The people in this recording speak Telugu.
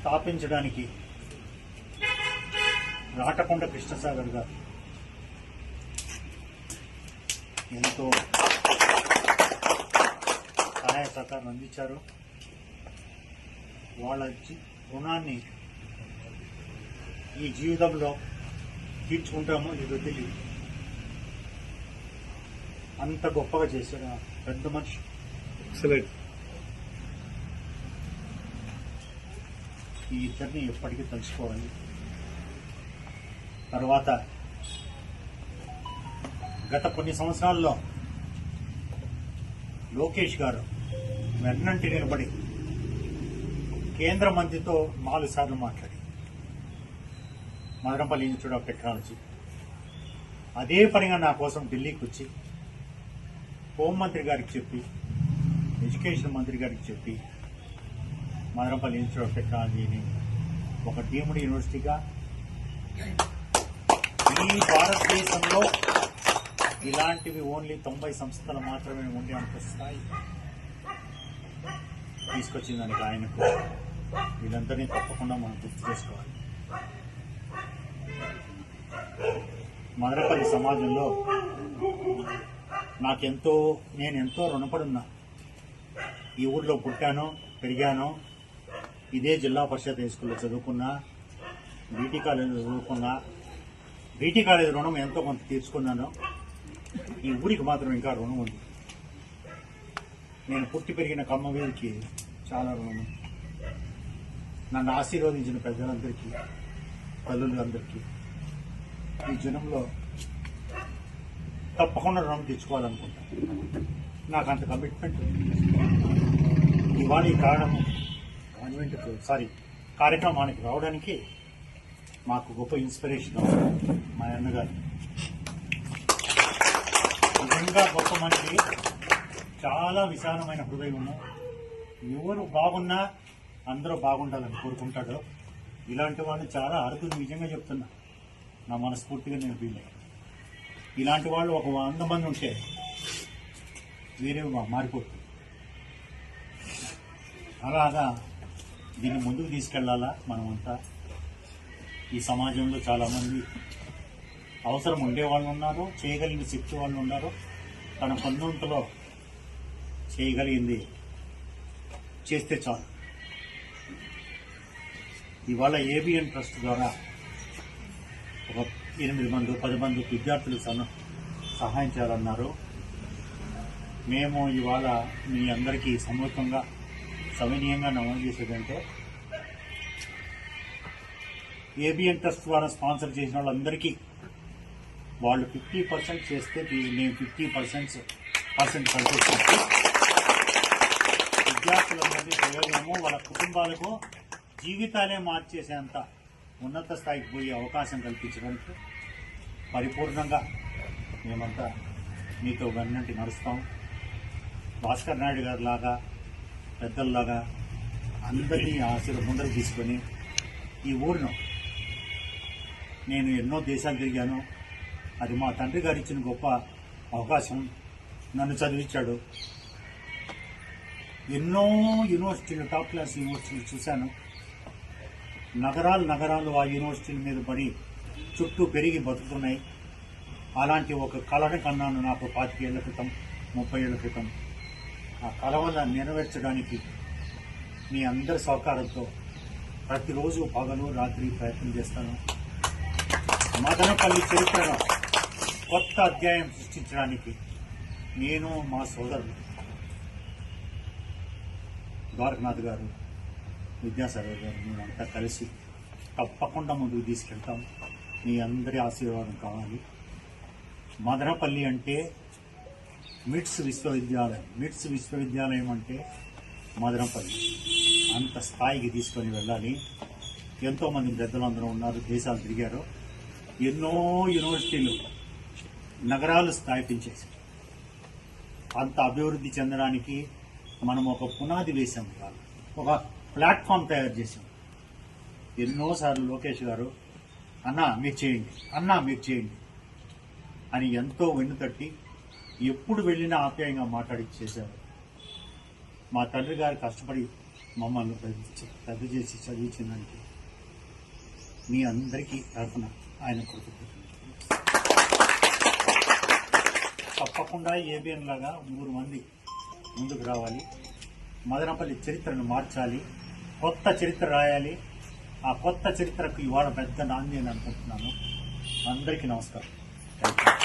స్థాపించడానికి రాటకొండ కృష్ణసాగర్ గారు ఎంతో సహాయ సహకారం అందించారు. వాళ్ళ రుణాన్ని ఈ జీవితంలో తీర్చుకుంటామో లేదో తెలియదు. అంత గొప్పగా చేశారు పెద్ద మనిషి. ఎక్సలెంట్. ఈ ఇద్దరిని ఎప్పటికీ తలుచుకోవాలి. తర్వాత గత కొన్ని సంవత్సరాల్లో లోకేష్ గారు వెన్నంటి నిలబడి కేంద్ర మంత్రితో నాలుగు సార్లు మాట్లాడి. Madanapalle institute of technology. అదే పనిగా నా కోసం ఢిల్లీకి వచ్చి హోంమంత్రి గారికి చెప్పి ఎడ్యుకేషన్ మంత్రి గారికి చెప్పి మదనపల్లి ఇన్స్టిట్యూట్ ఆఫ్ టెక్నాలజీని ఒక డీమ్డ్ యూనివర్సిటీగా ఈ భారతదేశంలో ఇలాంటివి ఓన్లీ తొంభై సంస్థలు మాత్రమే ఉండి అనిపిస్తాయి తీసుకొచ్చిందని తీసుకొచ్చిందానికి ఆయనకు వీళ్ళందరినీ తప్పకుండా మనం గుర్తు చేసుకోవాలి. మదనపల్లి సమాజంలో నాకెంతో నేను ఎంతో రుణపడున్నా. ఈ ఊర్లో పుట్టాను పెరిగాను ఇదే జిల్లా పరిషత్ హై స్కూల్లో చదువుకున్నా బీటీ కాలేజీలో చదువుకున్నా. బీటీ కాలేజీ రుణం ఎంతో కొంత తీర్చుకున్నాను. ఈ ఊరికి మాత్రం ఇంకా రుణం ఉంది. నేను పుట్టి పెరిగిన కమ్మ వీరికి చాలా రుణం నన్ను ఆశీర్వదించిన పెద్దలందరికీ తల్లులందరికీ ఈ జనంలో తప్పకుండా రుణం తెచ్చుకోవాలనుకుంటాను నాకు అంత కమిట్మెంట్ ఇవాళ ఈ కారణం కాన్వెంట్కు సారీ కార్యక్రమానికి రావడానికి మాకు గొప్ప ఇన్స్పిరేషన్ మా అన్నగారు నిజంగా గొప్ప మనిషి చాలా విశాలమైన హృదయం ఎవరు బాగున్నా అందరూ బాగుండాలని కోరుకుంటాడు. ఇలాంటి వాళ్ళు చాలా అరుదులు నిజంగా చెప్తున్నా. నా మనస్ఫూర్తిగా నేను వీళ్ళు. ఇలాంటి వాళ్ళు ఒక వంద మంది ఉంటే వేరే మారిపోతుంది. అలాగా దీన్ని ముందుకు తీసుకెళ్ళాలా మనమంతా? ఈ సమాజంలో చాలామంది అవసరం ఉండే వాళ్ళు ఉన్నారు చేయగలిగిన శక్తి వాళ్ళు ఉన్నారు తన కొందంతలో చేయగలిగింది చేస్తే చాలు. ఇవాళ ఏబిఎన్ ట్రస్ట్ ద్వారా ఒక ఎనిమిది మంది పది మంది విద్యార్థులు సన సహాయం చేయాలన్నారు. మేము ఇవాళ మీ అందరికీ సమూహంగా సవినీయంగా నమోదు చేసేదంటే ఏబిఎన్ ట్రస్ట్ ద్వారా స్పాన్సర్ చేసిన వాళ్ళందరికీ వాళ్ళు ఫిఫ్టీ పర్సెంట్ చేస్తే దీ- నేను ఫిఫ్టీ పర్సెంట్ పర్సెంట్ కల్పిస్తాను విద్యార్థులందరికీ ప్రయోజనము వాళ్ళ కుటుంబాలకు జీవితాలే మార్చేసేంత ఉన్నత స్థాయికి పోయే అవకాశం కల్పించడానికి పరిపూర్ణంగా మేమంతా మీతో వెన్నంటి నడుస్తాం. భాస్కర్ నాయుడు గారు లాగా పెద్దల్లాగా అందరినీ ఆశలు ముందర తీసుకొని ఈ ఊరిను నేను ఎన్నో దేశాలు తిరిగాను. అది మా తండ్రి గారు ఇచ్చిన గొప్ప అవకాశం. నన్ను చదివించాడు. ఎన్నో యూనివర్సిటీలు టాప్ క్లాస్ యూనివర్సిటీలు చూశాను. నగరాలు నగరాలు ఆ యూనివర్సిటీల మీద పడి చుట్టూ పెరిగి బతుకుతున్నాయి. అలాంటి ఒక కళని కన్నాను నాకు పాతికేళ్ళ క్రితం ముప్పై ఏళ్ళ క్రితం. ఆ కలవలను నెరవేర్చడానికి మీ అందరి సహకారంతో ప్రతిరోజు పగలు రాత్రి ప్రయత్నం చేస్తాను. మదనపల్లి చరిత్రలో కొత్త అధ్యాయం సృష్టించడానికి నేను మా సోదరుడు ద్వారకనాథ్ గారు విద్యాసాగర్ గారు మేమంతా కలిసి తప్పకుండా ముందుకు తీసుకెళ్తాం. మీ అందరి ఆశీర్వాదం కావాలి. మదనపల్లి అంటే మిట్స్ విశ్వవిద్యాలయం మిట్స్ విశ్వవిద్యాలయం అంటే మదనపల్లి. అంత స్థాయికి తీసుకొని వెళ్ళాలి. ఎంతోమంది పెద్దలందరూ ఉన్నారు దేశాలు తిరిగారు. ఎన్నో యూనివర్సిటీలు నగరాలు స్థాపించేసి అంత అభివృద్ధి చెందడానికి మనం ఒక పునాది వేసాం కాదు ఒక ప్లాట్ఫామ్ తయారు చేసాం ఎన్నోసార్లు లోకేష్ గారు అన్నా మీరు చేయండి అన్నా మీరు చేయండి అని ఎంతో వెన్ను తట్టి ఎప్పుడు వెళ్ళినా ఆప్యాయంగా మాట్లాడి చేశారు. మా తండ్రి గారు కష్టపడి మమ్మల్ని పెద్ద చేసి చదివించడానికి మీ అందరికీ తరఫున ఆయన కృతజ్ఞతలు. తప్పకుండా ఏబిఎన్ లాగా మూడు మంది ముందుకు రావాలి. మదనపల్లి చరిత్రను మార్చాలి. కొత్త చరిత్ర రాయాలి. ఆ కొత్త చరిత్రకు ఇవాళ పెద్ద నాంది అని అనుకుంటున్నాను. అందరికీ నమస్కారం. Thank you